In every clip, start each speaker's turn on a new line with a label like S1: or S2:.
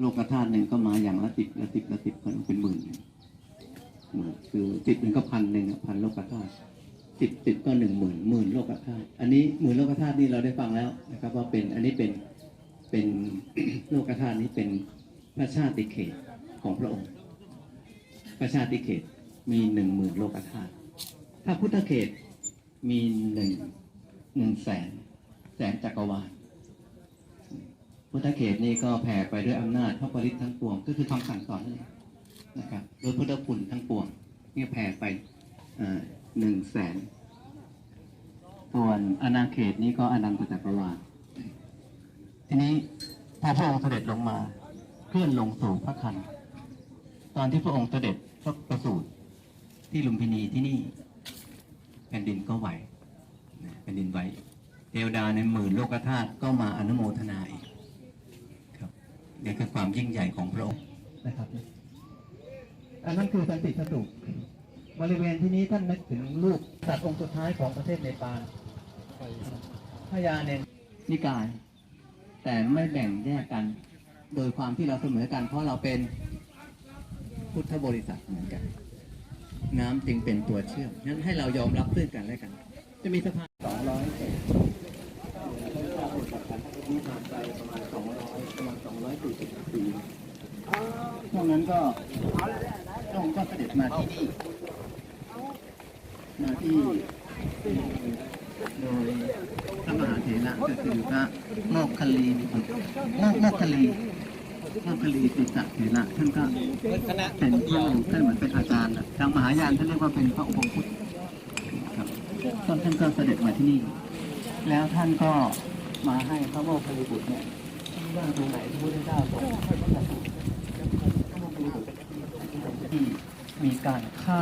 S1: โลกธาตุหนึ่งก็มาอย่างละสิบละสิบละสิบคนเป็นหมื่นหมื่นคือสิบหนึ่งก็พันหนึ่งพันโลกธาตุสิบสิบก็หนึ่งหมื่นหมื่นโลกธาตุอันนี้หมื่นโลกธาตุนี่เราได้ฟังแล้วนะครับ ว่าเป็นอันนี้เป็นเป็นโลกธาตุนี้เป็นพระชาติเขตของพระองค์ พระชาติเขตมีหนึ่งหมื่นโลกธาตุถ้าพุทธเขตมีหนึ่งหนึ่งแสนแสนจักรวาล พุทธเขตนี้ก็แผ่ไปด้วยอำนาจพระปริตทั้งปวง ก็คือคำสั่งสอนนั่นเองนะครับโดยพุทธคุณทั้งปวงเนี่ยแผ่ไปหนึ่งแสนส่วนอาณาเขตนี้ก็อนันตจักรวาลทีนี้พอพระองค์เสด็จลงมาเคลื่อนลงสู่พระคันตอนที่พระองค์เสด็จพระประสูติที่ลุมพินีที่นี่ แผ่นดินก็ไหวแผ่นดินไหวเทวดาในหมื่นโลกธาตุก็มาอนุโมทนาอีก นี่คือความยิ่งใหญ่ของพระองค์นะครับ อันนั้นคือสันติสตุบริเวณที่นี้ท่านนึกถึงลูกสัตว์องค์สุดท้ายของประเทศเนปาลพญาเนนนิกาย แต่ไม่แบ่งแยกกัน โดยความที่เราเสมอกัน เพราะเราเป็นพุทธบริษัทเหมือนกัน น้ำจึงเป็นตัวเชื่อมนั้นให้เรายอมรับซึ่งกันและกัน จะมีสะพานสองร้อยเศษมีผ่านไปประมาณสองร้อยประมาณสองร้อยสี่สิบปี งนั้นก็พระองค์ก็เสด็จมาที่นี่ มาที่โดยพระมหาเถระก็คือพระโมคคัลลีโมกโมคคัลลีโมคคัลลีติสะเถระท่านก็เป็นพระองค์ท่านเหมือนเป็นอาจารย์ทางมหายานท่านเรียกว่าเป็นพระอุปคุตครับตอนท่านก็เสด็จมาที่นี่ แล้วท่านก็มาให้พระโมคคัลลีบุตรเนี่ยว่าตรงไหนที่พระพุทธเจ้าทรง ที่มีการฆ่า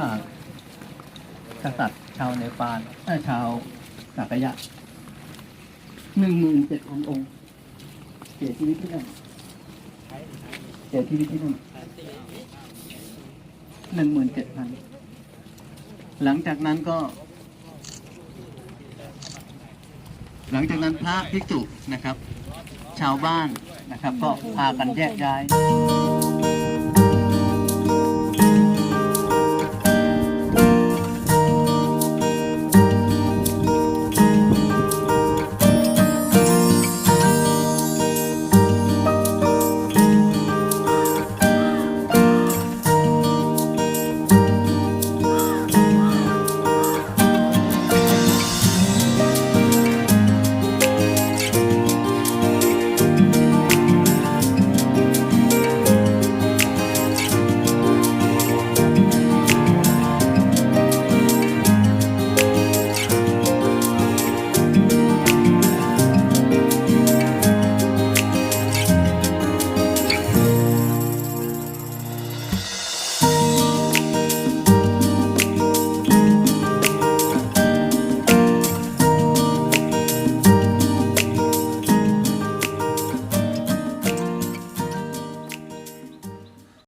S1: กษัตริย์ชาวเนปาลเอ้ยชาวสักยะหนึ่งหมื่นเจ็ดพันองค์เสียชีวิตที่นั่นเสียชีวิตที่นั่นหนึ่งหมื่นเจ็ดพันหลังจากนั้นก็ หลังจากนั้นพระภิกษุนะครับ ชาวบ้านนะครับ ก็พากันแยกย้าย